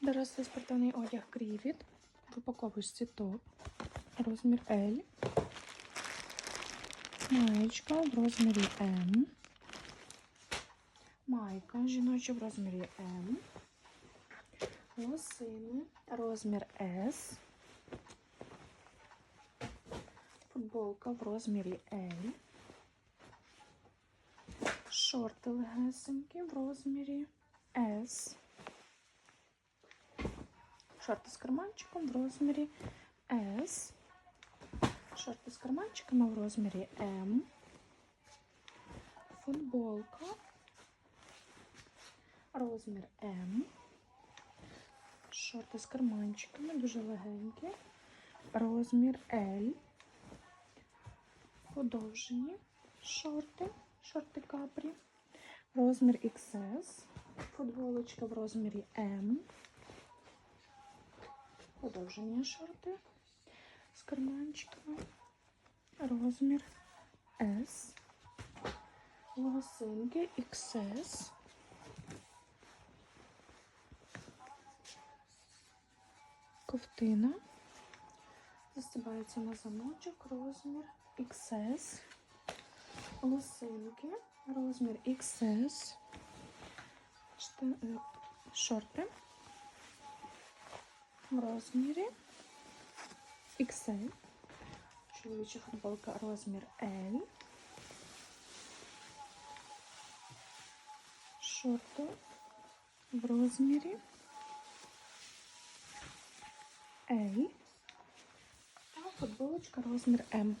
Дорослий спортивний одяг Крівіт. В упаковочці топ. Розмір L. Маєчка в розмірі М. Майка жіноча в розмірі М. Лосини розмір S. Футболка в розмірі L. Шорти легесенькі в розмірі S. Шорти з карманчиком в розмірі S. Шорти з карманчиками в розмірі M. Футболка. Розмір М. Шорти з карманчиками, дуже легенькі. Розмір L. Подовжені шорти. Шорти капрі. Розмір XS. Футболочка в розмірі М. Подовжені шорти з карманчиками. Розмір S. Лосинки XS. Ковтина. Застібається на замочок. Розмір XS. Лосинки. Розмір XS. Е, Шорти. В розмірі XL. Чоловіча футболка розмір L. Шорти в розмірі L. Та футболочка розмір М.